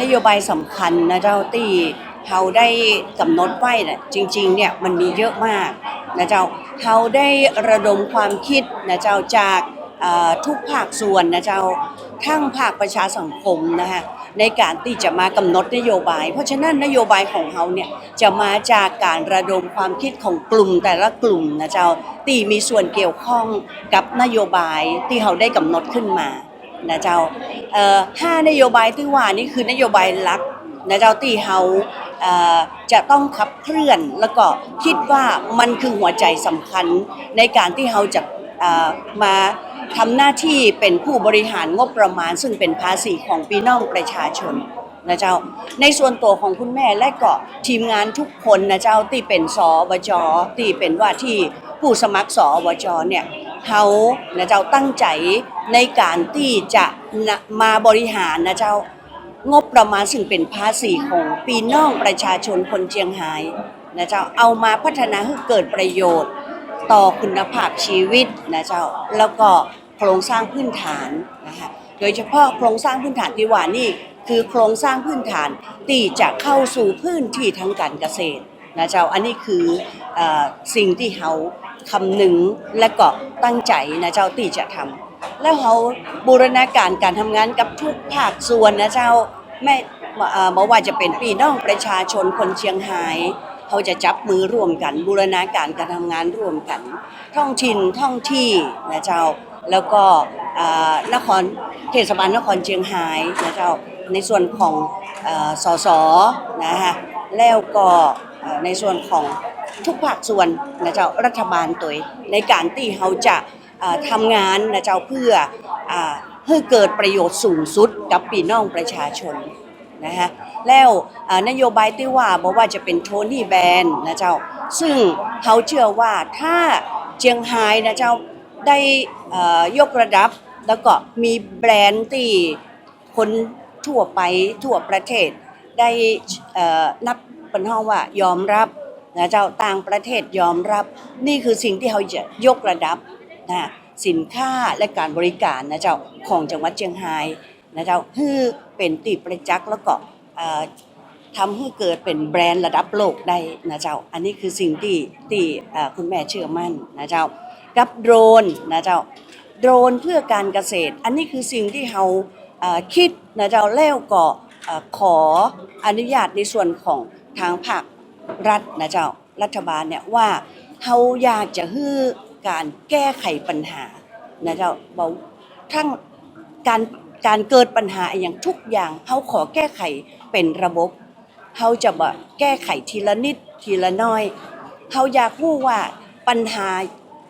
นโยบายสำคัญนะเจ้าที่เขาได้กำหนดไว้น่ะจริงๆเนี่ยมันมีเยอะมากนะเจ้าเขาได้ระดมความคิดนะเจ้าจากทุกภาคส่วนนะเจ้าทั้งภาคประชาสังคมนะคะในการที่จะมากำหนดนโยบาย เพราะฉะนั้นนโยบายของเขาเนี่ยจะมาจากการระดมความคิดของกลุ่มแต่ละกลุ่มนะเจ้าที่มีส่วนเกี่ยวข้องกับนโยบายที่เขาได้กำหนดขึ้นมา นะเจ้าเอ่อห้านโยบายที่ว่านี่คือนโยบายหลักนะเจ้าที่เขาจะต้องขับเคลื่อนแล้วก็คิดว่ามันคือหัวใจสำคัญในการที่เขาจะมาทำหน้าที่เป็นผู้บริหารงบประมาณ ซึ่งเป็นภาษีของพี่น้องประชาชนนะเจ้า ในส่วนตัวของคุณแม่และก็ทีมงานทุกคนนะเจ้าที่เป็นสอบจที่เป็นว่าที่ผู้สมัครสอบจเนี่ย เขานะเจ้าตั้งใจในการที่จะมาบริหารนะเจ้างบประมาณซึ่งเป็นภาษีของปีน้องประชาชนคนเชียงไฮ้นะเจ้าเอามาพัฒนาให้เกิดประโยชน์ ต่อคุณภาพชีวิตนะเจ้าแล้วก็โครงสร้างพื้นฐานนะคะโดยเฉพาะโครงสร้างพื้นฐานที่ว่านี่คือโครงสร้างพื้นฐานที่จะเข้าสู่พื้นที่ทางการเกษตรนะเจ้าอันนี้คืออสิ่งที่เขา คำหนึ่งและก็ตั้งใจนะเจ้าที่จะทำแล้วเขาบูรณาการการทำงานกับทุกภาคส่วนนะเจ้าไม่เอ่อบอกว่าจะเป็นพี่น้องประชาชนคนเชียงไฮ้เขาจะจับมือร่วมกัน บูรณาการการทำงานร่วมกันท่องถิ่นท่องที่นะเจ้าแล้วก็นครเทศบาลนครเชียงไฮ้นะเจ้าในส่วนของอ่อสสนะฮะแล้วก็ในส่วนของ ทุกภาคส่วนนะเจ้ารัฐบาลตัวในการที่เขาจะทำงานนะเจ้าเพื่อให้เกิดประโยชน์สูงสุดกับพี่น้องประชาชนนะฮะแล้วนโยบายที่ว่าบอกว่าจะเป็นโทนี่แบนนะเจ้าซึ่งเขาเชื่อว่าถ้าเจียงไฮ้นะเจ้าได้ยกระดับแล้วก็มีแบรนด์ที่คนทั่วไปทั่วประเทศได้นับเป็นห้องว่ายอมรับ นะเจ้าต่างประเทศยอมรับ นี่คือสิ่งที่เขาจะยกระดับนะสินค้าและการบริการนะเจ้าของจังหวัดเชียงรายนะเจ้าคือเป็นตีประจักษ์แล้วก่อทำให้เกิดเป็นแบรนด์ระดับโลกได้นะเจ้า อันนี้คือสิ่งที่ที่คุณแม่เชื่อมั่นนะเจ้า กับโดรนนะเจ้า โดรนเพื่อการเกษตร อันนี้คือสิ่งที่เราคิดนะเจ้าแล้วก็ขออนุญาตในส่วนของทางภาค รัฐนะเจ้ารัฐบาลเนี่ยว่าเขาอยากจะฮื้อการแก้ไขปัญหานะเจ้าเบาทั้งการการเกิดปัญหาอย่างทุกอย่างเขาขอแก้ไขเป็นระบบเขาจะบ่แก้ไขทีละนิดทีละน้อยเขาอยากรู้ว่าปัญหา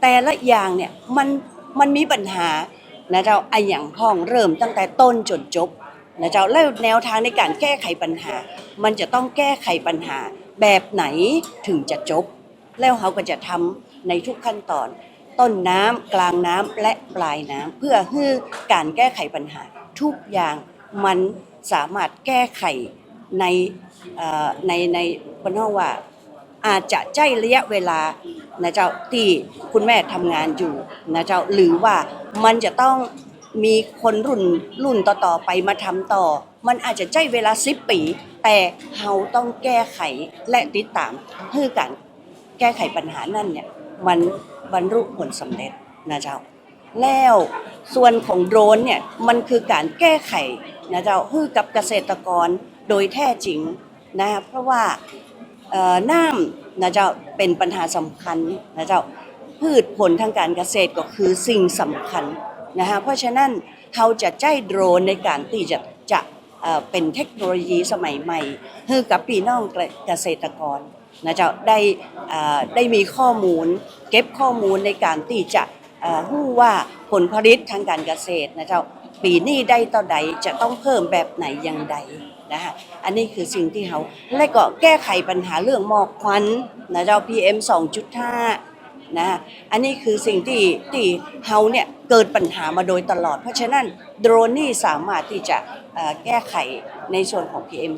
แต่ละอย่างเนี่ยมันมันมีปัญหานะเจ้าไออย่างห้องเริ่มตั้งแต่ต้นจนจบนะเจ้าแล้วแนวทางในการแก้ไขปัญหา มันจะต้องแก้ไขปัญหา แบบไหนถึงจะจบ แล้วเขาก็จะทำในทุกขั้นตอน ต้นน้ำกลางน้ำและปลายน้ำเพื่อให้การแก้ไขปัญหา ทุกอย่างมันสามารถแก้ไขในในในบนห้องว่าอาจจะใช้ระยะเวลานะเจ้าที่คุณแม่ทำงานอยู่นะเจ้าหรือว่ามันจะต้องมีคนรุ่นรุ่นต่อๆไปมาทำต่อ มันอาจจะใช้เวลาสิบปี แต่เราต้องแก้ไขและติดตามเพื่อการแก้ไขปัญหานั่นเนี่ยมันบรรลุผลสำเร็จนะเจ้า แล้วส่วนของโดรนเนี่ยมันคือการแก้ไขนะเจ้าให้กับเกษตรกรโดยแท้จริงนะครับเพราะว่าน้ำนะเจ้าเป็นปัญหาสำคัญนะเจ้าพืชผลทางการเกษตรก็คือสิ่งสำคัญนะฮะเพราะฉะนั้นเขาจะใช้โดรนในการที่จะจะ เป็นเทคโนโลยีสมัยใหม่ให้กับพี่น้องเกษตรกรนะเจ้าได้ได้มีข้อมูล เก็บข้อมูลในการที่จะรู้ว่าผลผลิตทางการเกษตรนะเจ้าปีนี้ได้ต่อใดจะต้องเพิ่มแบบไหนอย่างใดนะคะอันนี้คือสิ่งที่เขาและก็แก้ไขปัญหาเรื่องหมอกควันนะเจ้า PM 2.5 นะอันนี้คือสิ่งที่ที่เขาเนี่ยเกิดปัญหามาโดยตลอด เพราะฉะนั้นโดรนนี่สามารถที่จะแก้ไขในส่วนของ PM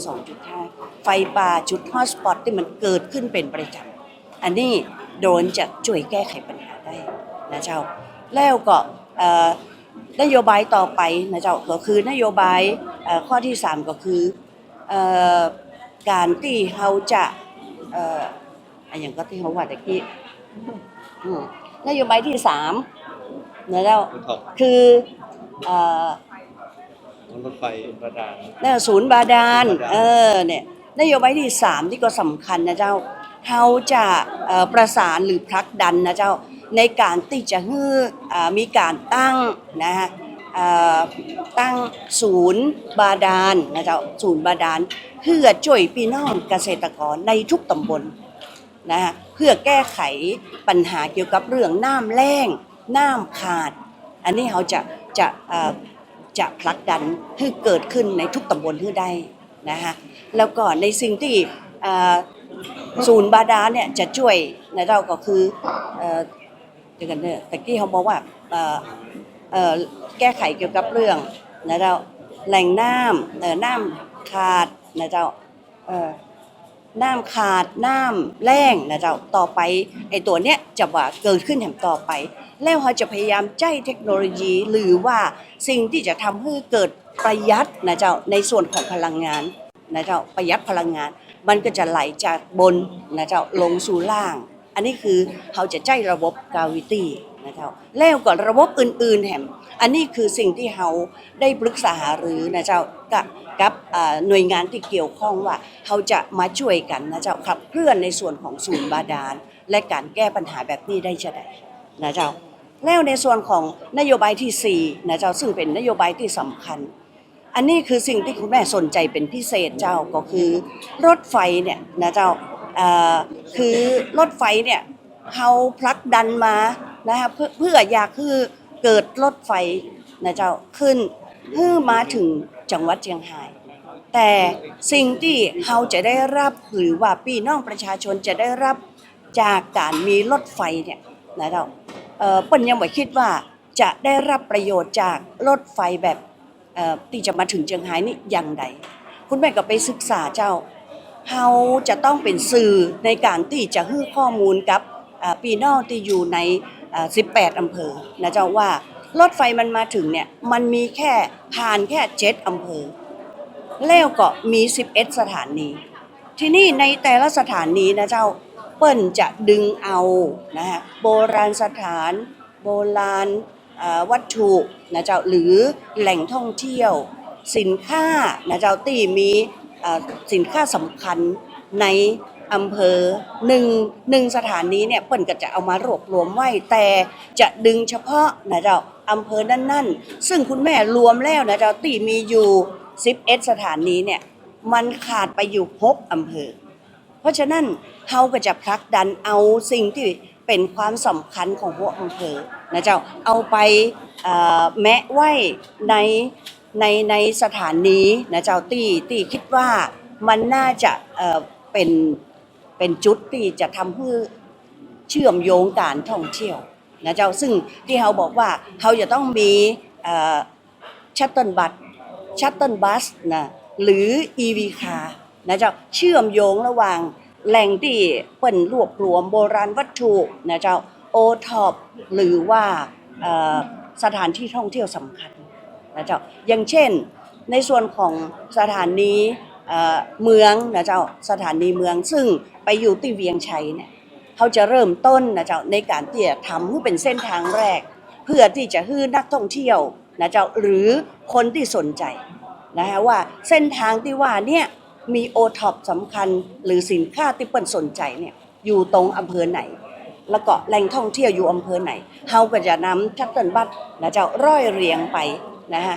2.5 ไฟป่าจุดฮอตสปอตที่มันเกิดขึ้นเป็นประจำอันนี้โดรนจะช่วยแก้ไขปัญหาได้นะเจ้าแล้วก็นโยบายต่อไปนะเจ้าก็คือนโยบายข้อที่สามก็คืออการที่เขาจะอออะอย่างก็ที่เขาว่าตะกี้ อืมนโยบายที่สามนะเจ้ารถท็อปคือเอ่อรถไฟประดานเนี่ยศูนย์บาดาลศูนย์บาดาล เออเนี่ยนโยบายที่สามที่ก็สำคัญนะเจ้าเขาจะเอ่อประสานหรือผลักดันนะเจ้าในการที่จะให้อ่ามีการตั้งนะฮะเอ่อตั้งศูนย์บาดาลนะเจ้าศูนย์บาดาลเพื่อช่วยพี่น้องเกษตรกรในทุกตำบล นะฮะเพื่อแก้ไขปัญหาเกี่ยวกับเรื่องน้ำแล้งน้ำขาด อันนี้เขาจะจะจะผลักดันให้เกิดขึ้นในทุกตำบลให้ได้นะคะแล้วก็ในสิ่งที่ศูนย์บาดาเนี่ยจะช่วยในเราก็คือเอ่อเดี๋ยวกันเนี่ยตะกี้เขาบอกว่าแก้ไขเกี่ยวกับเรื่องนะเราแหล่งน้ำเออน้ำขาดนะเจ้าเออ น้ำขาดน้ำแล้งนะเจ้าต่อไปไอ้ตัวเนี้ยจะว่าเกิดขึ้นแถมต่อไป แล้วเขาจะพยายามใจเทคโนโลยีหรือว่าสิ่งที่จะทำให้เกิดประหยัดนะเจ้าในส่วนของพลังงานนะเจ้าประหยัดพลังงาน มันก็จะไหลจากบนนะเจ้าลงสู่ล่าง อันนี้คือเขาจะใจระบบกาวิตี้นะเจ้าแล้วก็ระบบอื่นๆแถม อันนี้คือสิ่งที่เขาได้ปรึกษาหารือนะเจ้ากับกับหน่วยงานที่เกี่ยวข้องว่าเขาจะมาช่วยกันนะเจ้าขับเคลื่อนในส่วนของศูนย์บาดาล และการแก้ปัญหาแบบนี้ได้จะได้นะเจ้าแล้วในส่วนของนโยบายที่4นะเจ้าซึ่งเป็นนโยบายที่สำคัญ อันนี้คือสิ่งที่คุณแม่สนใจเป็นพิเศษเจ้าก็คือ รถไฟเนี่ยนะเจ้าคือรถไฟเนี่ยเขาพลักดันมานะคะเพื่ออยากคือ เกิดรถไฟนะเจ้าขึ้นเพื่อมาถึงจังหวัดเชียงราย แต่สิ่งที่เขาจะได้รับหรือว่าพี่น้องประชาชนจะได้รับจากการมีรถไฟเนี่ยนะเจ้าเอ่อปิ้นยังไม่คิดว่าจะได้รับประโยชน์จากรถไฟแบบเอ่อที่จะมาถึงเชียงรายนี่อย่างใดคุณแม่ก็ไปศึกษาเจ้าเขาจะต้องเป็นสื่อในการที่จะให้ข้อมูลกับอ่าพี่น้องที่อยู่ใน 18 อำเภอนะเจ้าว่ารถไฟมันมาถึงเนี่ยมันมีแค่ผ่านแค่เจ็ดอำเภอ แล้วก็มี 11 สถานีที่นี่ในแต่ละสถานีนะเจ้าเปิ้นจะดึงเอานะฮะโบราณสถาน โบราณวัตถุนะเจ้าหรือแหล่งท่องเที่ยว สินค้านะเจ้าที่มีสินค้าสำคัญใน อำเภอหนึ่งหนึ่งสถานีเนี่ยเปิ้นก็จะเอามารวบรวมไว้แต่จะดึงเฉพาะนะเจ้าอำเภอนั่นๆ ซึ่งคุณแม่รวมแล้วนะเจ้าที่มีอยู่11สถานีเนี่ยมันขาดไปอยู่หกอำเภอ เพราะฉะนั้นเขาก็จะผลักดันเอาสิ่งที่เป็นความสำคัญของหัวอำเภอนะเจ้าเอาไปแมะไว้ในในในสถานีนะเจ้าที่ที่คิดว่ามันน่าจะเอ่อเป็น เป็นจุดที่จะทำให้เชื่อมโยงการท่องเที่ยวนะเจ้าซึ่งที่เขาบอกว่าเขาจะต้องมีชัตเติลบัสชัตเติลบัสนะหรือ EV car นะเจ้าเชื่อมโยงระหว่างแหล่งที่เปิ่นรวบรวมโบราณวัตถุนะเจ้าโอท็อปหรือว่าสถานที่ท่องเที่ยวสำคัญนะเจ้าอย่างเช่นในส่วนของสถานีเมืองนะเจ้าสถานีเมืองซึ่ง ไปอยู่ที่เวียงชัยเนี่ยเขาจะเริ่มต้นนะเจ้าในการที่จะทำให้เป็นเส้นทางแรก เพื่อที่จะให้นักท่องเที่ยวนะเจ้าหรือคนที่สนใจนะฮะว่าเส้นทางที่ว่าเนี่ยมีโอท็อปสำคัญหรือสินค้าที่เปิ้นสนใจเนี่ยอยู่ตรงอำเภอไหน แล้วก็แหล่งท่องเที่ยวอยู่อำเภอไหนเฮาก็จะนำชัตเติลบัสนะเจ้าร้อยเรียงไปนะฮะ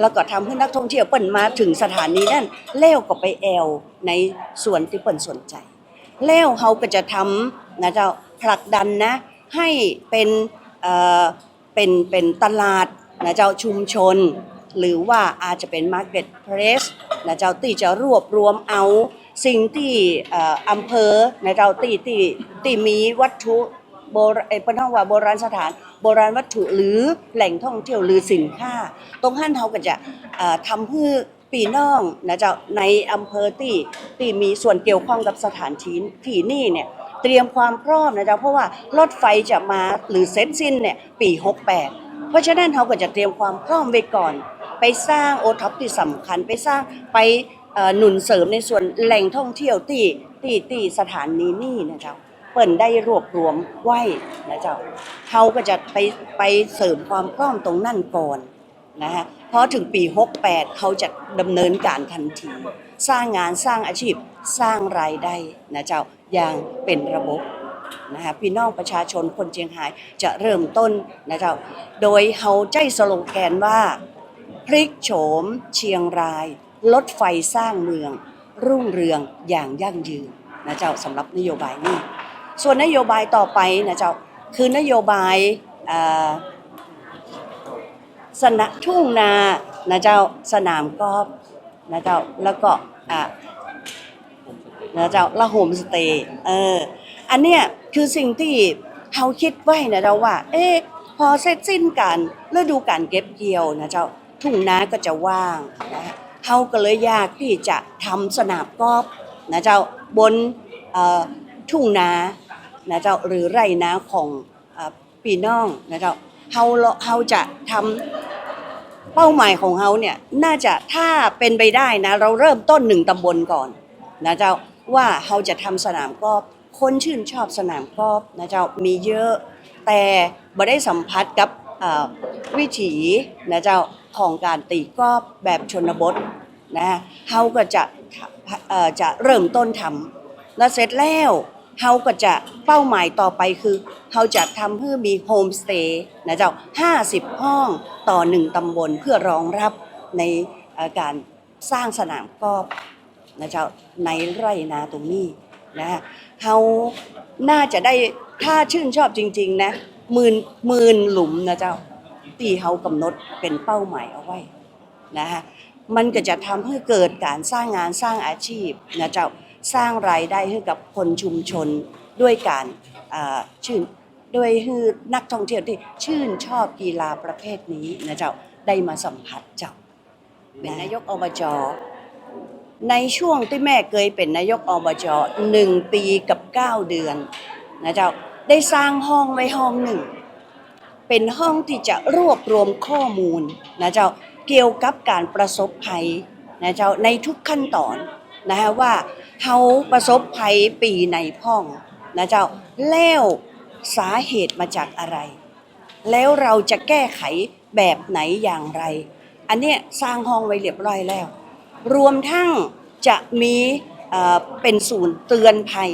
แล้วก็ทำให้นักท่องเที่ยวเปิ้นมาถึงสถานีนั่นแล้วก็ไปแอลในส่วนที่เปิ้นสนใจ แล้วเขาก็จะทำนะเจ้าผลักดันนะให้เป็นเอ่อเป็นเป็นตลาดนะเจ้าชุมชน หรือว่าอาจจะเป็น Market Place นะเจ้าที่จะรวบรวมเอาสิ่งที่อำเภอนะเจ้าที่ที่ที่มีวัตถุโบราณเป็นห้องว่าโบราณสถาน โบราณวัตถุหรือแหล่งท่องเที่ยวหรือสินค้า ตรงหันเขาก็จะทำเอ่อ ปีน้องนะเจ้าในอำเภอที่ที่มีส่วนเกี่ยวข้องกับสถานที่ที่นี่เนี่ยเตรียมความพร้อมนะเจ้าเพราะว่ารถไฟจะมาหรือเสร็จสิ้นเนี่ยปี 68 เพราะฉะนั้นเขาก็จะเตรียมความพร้อมไว้ก่อน ไปสร้างโอท็อปที่สำคัญไปสร้างไปหนุนเสริมในส่วนแหล่งท่องเที่ยวที่ที่ที่สถานีนี่นะเจ้าเปิ่นได้รวบรวมไว้นะเจ้าเขาก็จะไปไปเสริมความพร้อมตรงนั่นก่อน นะฮะเพราะถึงปี 68 เขาจะดำเนินการทันที สร้างงานสร้างอาชีพสร้างรายได้นะเจ้าอย่างเป็นระบบนะคะพี่น้องประชาชนคนเชียงรายจะเริ่มต้นนะเจ้าโดยเฮาใจสโลแกนว่าพลิกโฉม เชียงรายรถไฟสร้างเมือง รุ่งเรืองอย่างยั่งยืนนะเจ้าสำหรับนโยบายนี้ ส่วนนโยบายต่อไปนะเจ้าคือนโยบายอ่อ สนะทุ่งนานะเจ้าสนามกอล์ฟนะเจ้าแล้วก็อะนะเจ้าละโฮมสเตย์เอออันเนี้ยคือสิ่งที่เขาคิดไว้นะเจ้าว่า เอ๊ะพอเสร็จสิ้นการฤดูการเก็บเกี่ยวนะเจ้าทุ่งนาก็จะว่างนะเขาก็เลยอยากที่จะทำสนามกอล์ฟนะเจ้าบนอ่อทุ่งนานะเจ้าหรือไรนาของเอ่อพี่น้องนะเจ้า เขาเขาจะทำเป้าหมายของเขาเนี่ยน่าจะถ้าเป็นไปได้นะ เราเริ่มต้นหนึ่งตำบลก่อนนะเจ้าว่าเราจะทำสนามกอล์ฟคนชื่นชอบสนามกอล์ฟนะเจ้ามีเยอะแต่บ่ได้สัมผัสกับวิถีนะเจ้าของการตีกอล์ฟแบบชนบทนะเขาก็จะจะเริ่มต้นทำแล้วเสร็จแล้ว เขาก็จะเป้าหมายต่อไปคือเขาจะทำเพื่อมีโฮมสเตย์นะเจ้า50 ห้องต่อหนึ่งตำบลเพื่อรองรับในการสร้างสนามกอล์ฟนะเจ้าในไร่นาตรงนี้นะเขาน่าจะได้ถ้าชื่นชอบจริง ๆ นะหมื่นหมื่นหลุมนะเจ้าตีเขากำหนดเป็นเป้าหมายเอาไว้นะฮะมันก็จะทำให้เกิดการสร้างงานสร้างอาชีพนะเจ้า สร้างรายได้ให้กับคนชุมชนด้วยการชื่นโดยคือนักท่องเที่ยวที่ชื่นชอบกีฬาประเภทนี้นะเจ้าได้มาสัมผัสเจ้าเป็นนายกอบจในช่วงที่แม่เคยเป็นนายกอบจหนึ่งปีกับเก้าเดือนนะเจ้าได้สร้างห้องไว้ห้องหนึ่ง เป็นห้องที่จะรวบรวมข้อมูลนะเจ้าเกี่ยวกับการประสบภัยนะเจ้าในทุกขั้นตอนนะฮะว่า เขาประสบภัยปีในพ่องนะเจ้าแล้วสาเหตุมาจากอะไร แล้วเราจะแก้ไขแบบไหนอย่างไร อันเนี้ยสร้างห้องไว้เรียบร้อยแล้ว รวมทั้งจะมีเป็นศูนย์เตือนภัย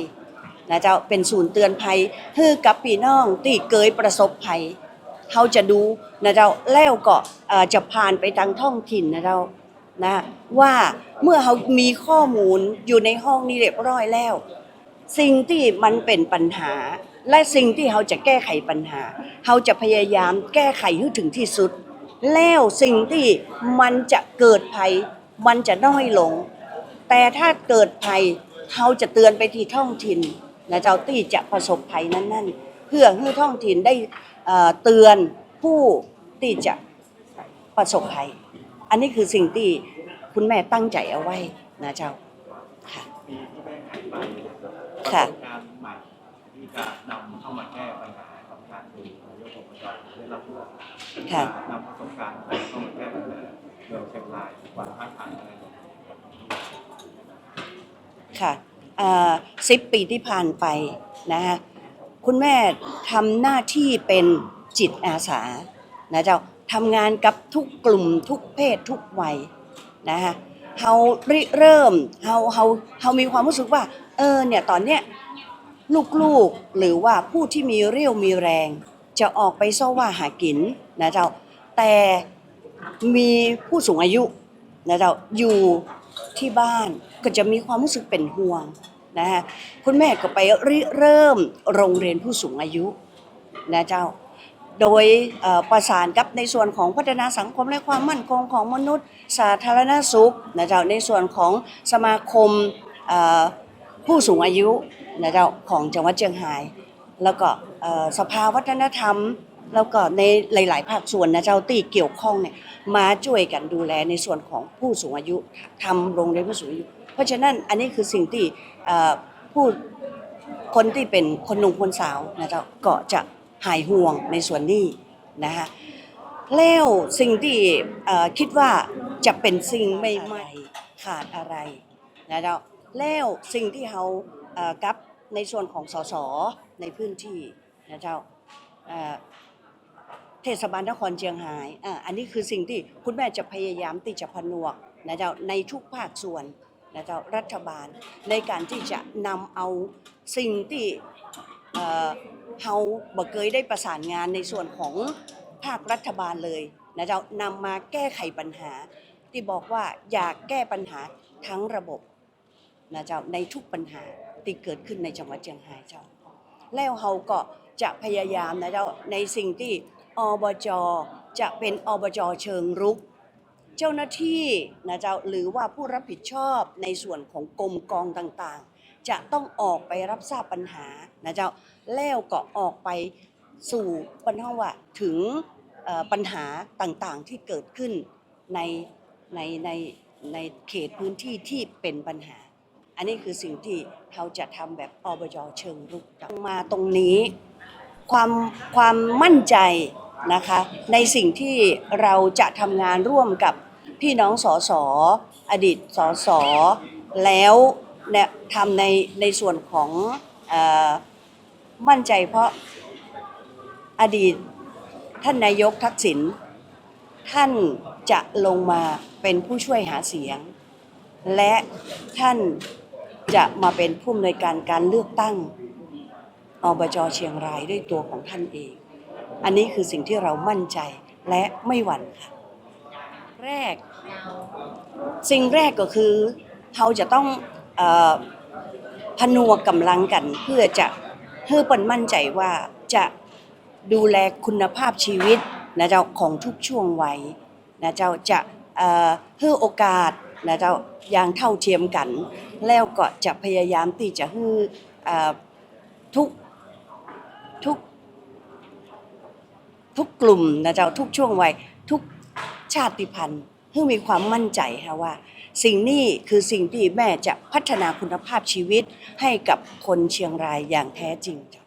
นะเจ้าเป็นศูนย์เตือนภัยคือกับพี่น้องที่เกยประสบภัยเขาจะดูนะเจ้าแล้วก็เอ่อจะผ่านไปทางท้องถิ่นนะเจ้า นะว่าเมื่อเขามีข้อมูลอยู่ในห้องนี้เรียบร้อยแล้ว สิ่งที่มันเป็นปัญหา และสิ่งที่เขาจะแก้ไขปัญหาเขาจะพยายามแก้ไขให้ถึงที่สุด แล้วสิ่งที่มันจะเกิดภัย มันจะน้อยลง แต่ถ้าเกิดภัยเขาจะเตือนไปที่ท้องถิ่นนะเจ้าที่จะประสบภัยนั้นๆ เพื่อให้ท้องถิ่นได้เตือนผู้ที่จะประสบภัย อันนี้คือสิ่งที่คุณแม่ตั้งใจเอาไว้นะเจ้าค่ะปีที่ได้หายไปค่ะประสบการณ์ใหม่ที่จะนำเข้ามาแก้ปัญหาของการดูนายกอบจได้รับเลือกค่ะนำประสบการณ์ไปเข้ามาแก้ปัญหาเมืองเชียงรายความท้าทายอะไรบ้างค่ะสิบปีที่ผ่านไปนะฮะคุณแม่ทำหน้าที่เป็นจิตอาสานะเจ้า ทำงานกับทุกกลุ่มทุกเพศทุกวัยนะฮะเฮาริเริ่มเฮาเฮาเฮามีความรู้สึกว่า เออเนี่ยตอนเนี้ยลูกๆหรือว่าผู้ที่มีเรี่ยวมีแรง จะออกไปซ่อว่าหากินนะเจ้าแต่มีผู้สูงอายุนะเจ้าอยู่ที่บ้านก็จะมีความรู้สึกเป็นห่วงนะฮะคุณแม่ก็ไปริเริ่มโรงเรียนผู้สูงอายุนะเจ้า โดยประสานกับในส่วนของพัฒนาสังคมและความมั่นคงของมนุษย์ สาธารณสุขนะเจ้าในส่วนของสมาคมผู้สูงอายุนะเจ้าของจังหวัดเชียงราย แล้วก็สภาวัฒนธรรม แล้วก็ในหลาย ๆ ภาคส่วนนะเจ้าที่เกี่ยวข้องเนี่ยมาช่วยกันดูแลในส่วนของผู้สูงอายุทำโรงเรียนผู้สูงอายุ เพราะฉะนั้นอันนี้คือสิ่งที่ผู้คนที่เป็นคนหนุ่มคนสาวนะเจ้าก็จะ หายห่วงในส่วนนี้นะฮะแล้วสิ่งที่คิดว่าจะเป็นสิ่งไม่ไม่ขาดอะไรนะเจ้าแล้วสิ่งที่เขากับในส่วนของสสในพื้นที่นะเจ้าเทศบาลนครเชียงรายอ่าอันนี้คือสิ่งที่คุณแม่จะพยายามที่จะผนวกนะเจ้าในทุกภาคส่วนนะเจ้ารัฐบาลในการที่จะนำเอาสิ่งที่ เอ่อเขาบ่เคยได้ประสานงานในส่วนของภาครัฐบาลเลยนะเจ้านำมาแก้ไขปัญหา ที่บอกว่าอยากแก้ปัญหาทั้งระบบนะเจ้าในทุกปัญหาที่เกิดขึ้นในจังหวัดเชียงรายเจ้า แล้วเขาก็จะพยายามนะเจ้าในสิ่งที่อบจจะเป็นอบจเชิงรุก เจ้าหน้าที่นะเจ้าหรือว่าผู้รับผิดชอบในส่วนของกรมกองต่างๆ จะต้องออกไปรับทราบปัญหานะเจ้าแล้วก็ออกไปสู่ปัญหาว่าถึงปัญหาต่างๆที่เกิดขึ้นในในในในเขตพื้นที่ที่เป็นปัญหา อันนี้คือสิ่งที่เราจะทำแบบอบจเชิงรุกมาตรงนี้ความความมั่นใจนะคะในสิ่งที่เราจะทำงานร่วมกับพี่น้องสสอดีตสสแล้ว เนี่ยทำในในส่วนของอมั่นใจเพราะอดีตท่านนายกทักษิณท่านจะลงมาเป็นผู้ช่วยหาเสียง และท่านจะมาเป็นผู้อำนวยการการเลือกตั้งอบจเชียงรายด้วยตัวของท่านเอง อันนี้คือสิ่งที่เรามั่นใจและไม่หวั่นค่ะ แรก สิ่งแรกก็คือเราจะต้อง พนวกกำลังกันเพื่อจะเพื่อปนมั่นใจว่าจะดูแลคุณภาพชีวิตนะเจ้าของทุกช่วงวัยนะเจ้าจะเอ่อให้โอกาสนะเจ้าอย่างเท่าเทียมกัน แล้วก็จะพยายามที่จะให้เอ่อทุกทุกทุกกลุ่มนะเจ้าทุกช่วงวัยทุกชาติพันธุ์เพื่อมีความมั่นใจค่ะว่า สิ่งนี้คือสิ่งที่แม่จะพัฒนาคุณภาพชีวิตให้กับคนเชียงรายอย่างแท้จริงจ้ะ